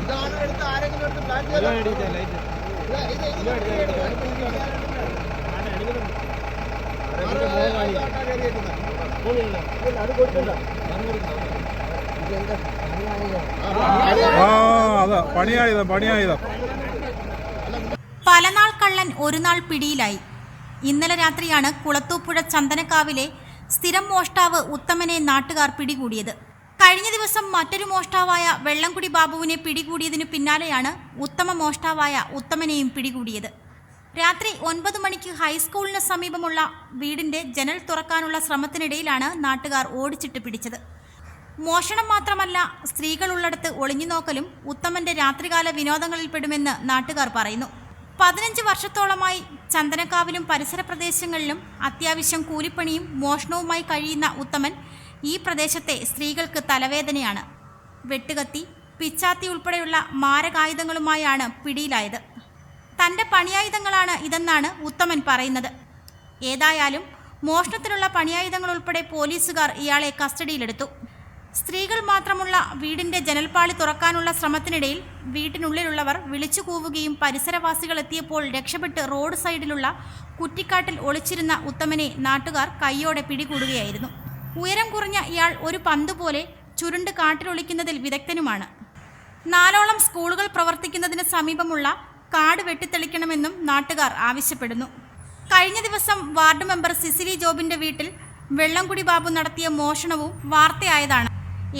ഇതാണ് എടുത്ത് ആരെങ്കിലും എടുത്ത് പ്ലാൻ പലനാൾ കള്ളൻ ഒരു നാൾ പിടിയിലായി. ഇന്നലെ രാത്രിയാണ് കുളത്തൂപ്പുഴ ചന്ദനക്കാവിലെ സ്ഥിരം മോഷ്ടാവ് ഉത്തമനെ നാട്ടുകാർ പിടികൂടിയത്. കഴിഞ്ഞ ദിവസം മറ്റൊരു മോഷ്ടാവായ വെള്ളംകുടി ബാബുവിനെ പിടികൂടിയതിനു പിന്നാലെയാണ് ഉത്തമ മോഷ്ടാവായ ഉത്തമനെയും പിടികൂടിയത്. രാത്രി ഒൻപത് മണിക്ക് ഹൈസ്കൂളിന് സമീപമുള്ള വീടിന്റെ ജനൽ തുറക്കാനുള്ള ശ്രമത്തിനിടയിലാണ് നാട്ടുകാർ ഓടിച്ചിട്ട് പിടിച്ചത്. മോഷണം മാത്രമല്ല സ്ത്രീകളുള്ളിടത്ത് ഒളിഞ്ഞു നോക്കലും ഉത്തമന്റെ രാത്രികാല വിനോദങ്ങളിൽ വിനോദങ്ങളിൽപ്പെടുമെന്ന് നാട്ടുകാർ പറയുന്നു. പതിനഞ്ച് വർഷത്തോളമായി ചന്ദനക്കാവിലും പരിസര പ്രദേശങ്ങളിലും അത്യാവശ്യം കൂലിപ്പണിയും മോഷണവുമായി കഴിയുന്ന ഉത്തമൻ ഈ പ്രദേശത്തെ സ്ത്രീകൾക്ക് തലവേദനയാണ്. വെട്ടുകത്തി പിച്ചാത്തി ഉൾപ്പെടെയുള്ള മാരകായുധങ്ങളുമായാണ് പിടിയിലായത്. തന്റെ പണിയായുധങ്ങളാണ് ഇതെന്നാണ് ഉത്തമൻ പറയുന്നത്. ഏതായാലും മോഷണത്തിലുള്ള പണിയായുധങ്ങൾ ഉൾപ്പെടെ പോലീസുകാർ ഇയാളെ കസ്റ്റഡിയിലെടുത്തു. സ്ത്രീകൾ മാത്രമുള്ള വീടിന്റെ ജനൽപ്പാളി തുറക്കാനുള്ള ശ്രമത്തിനിടയിൽ വീട്ടിനുള്ളിലുള്ളവർ വിളിച്ചു കൂവുകയും പരിസരവാസികൾ എത്തിയപ്പോൾ രക്ഷപ്പെട്ട് റോഡ് സൈഡിലുള്ള കുറ്റിക്കാട്ടിൽ ഒളിച്ചിരുന്ന ഉത്തമനെ നാട്ടുകാർ കൈയോടെ പിടികൂടുകയായിരുന്നു. ഉയരം കുറഞ്ഞ ഇയാൾ ഒരു പന്ത് പോലെ ചുരുണ്ട് കാട്ടിലൊളിക്കുന്നതിൽ വിദഗ്ധനുമാണ്. നാലോളം സ്കൂളുകൾ പ്രവർത്തിക്കുന്നതിന് സമീപമുള്ള കാട് വെട്ടിത്തെളിക്കണമെന്നും നാട്ടുകാർ ആവശ്യപ്പെടുന്നു. കഴിഞ്ഞ ദിവസം വാർഡ് മെമ്പർ സിസിലി ജോബിന്റെ വീട്ടിൽ വെള്ളംകുടി ബാബു നടത്തിയ മോഷണവും വാർത്തയായതാണ്.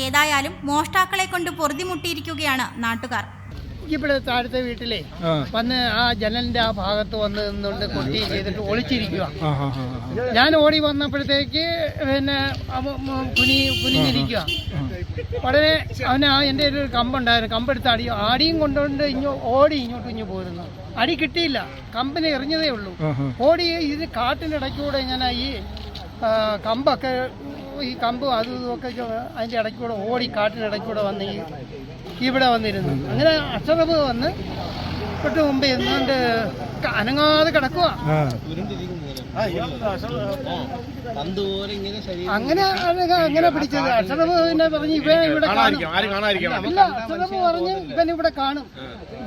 ഏതായാലും മോഷ്ടാക്കളെ കൊണ്ട് പൊറുതിമുട്ടിയിരിക്കുകയാണ് നാട്ടുകാർ. ഇവിടെ താഴത്തെ വീട്ടിലെ വന്ന് ആ ജനലിന്റെ ആ ഭാഗത്ത് വന്ന് നിന്നുകൊണ്ട് കൊട്ടി ചെയ്തിട്ട് ഒളിച്ചിരിക്കുക. ഞാൻ ഓടി വന്നപ്പോഴത്തേക്ക് പിന്നെ കുനി കുനിഞ്ഞിരിക്കുക ഉടനെ അവന് ആ എന്റെ ഒരു കമ്പുണ്ടായിരുന്നു. കമ്പെടുത്ത് അടി ആടിയും കൊണ്ടുകൊണ്ട് ഇങ്ങോ ഓടി ഇങ്ങോട്ട് ഇഞ്ഞു പോരുന്നു. അടി കിട്ടിയില്ല. കമ്പിന് എറിഞ്ഞതേ ഉള്ളൂ. ഓടി ഇത് കാട്ടിനിടയ്ക്കൂടെ ഇങ്ങനെ ഈ കമ്പൊക്കെ ഈ കമ്പും അതും ഇതുമൊക്കെ അതിന്റെ ഇടയ്ക്കൂടെ ഓടി കാട്ടിനിടയ്ക്കൂടെ വന്ന് ഈ ഇവിടെ വന്നിരുന്നു. അങ്ങനെ അക്ഷറബ് വന്ന് തൊട്ട് മുമ്പ് ഇരുന്നുകൊണ്ട് അനങ്ങാതെ കിടക്കുക ആ. അങ്ങനെ അങ്ങനെ പിടിച്ചത്. അക്ഷറബ് പിന്നെ പറഞ്ഞ് ഇവ ഇവിടെ കാണും. ഇല്ല അക്ഷരവ് പറഞ്ഞ് ഇവൻ ഇവിടെ കാണും.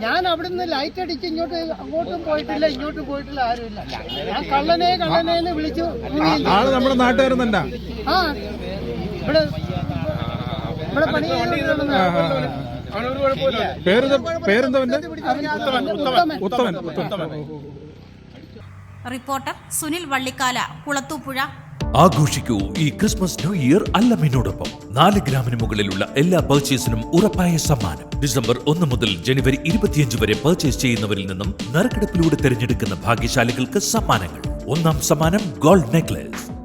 ഞാൻ അവിടുന്ന് ലൈറ്റ് അടിച്ച് ഇങ്ങോട്ട് അങ്ങോട്ടും പോയിട്ടില്ല ഇങ്ങോട്ടും പോയിട്ടില്ല ആരുമില്ല. ഞാൻ കള്ളനെ കള്ളനെ എന്ന് വിളിച്ചു ആൾ നമ്മുടെ നാട്ടുകാരൻ തന്നെ ആ ഇവിടെ ഇവിടെ പണി പേരെന്താ പേരെന്താ റിപ്പോർട്ടർ സുനിൽ വള്ളിക്കാല കുളത്തൂപ്പുഴ. ആഘോഷിക്കൂ ഈ ക്രിസ്മസ് ന്യൂ ഇയർ അല്ലമിനോടൊപ്പം. നാല് ഗ്രാമിന് മുകളിലുള്ള എല്ലാ പർച്ചേസിനും ഉറപ്പായ സമ്മാനം. ഡിസംബർ ഒന്ന് മുതൽ ജനുവരി ഇരുപത്തിയഞ്ച് വരെ പർച്ചേസ് ചെയ്യുന്നവരിൽ നിന്നും നറുക്കെടുപ്പിലൂടെ തിരഞ്ഞെടുക്കുന്ന ഭാഗ്യശാലികൾക്ക് സമ്മാനങ്ങൾ. ഒന്നാം സമ്മാനം ഗോൾഡ് നെക്ലേസ്.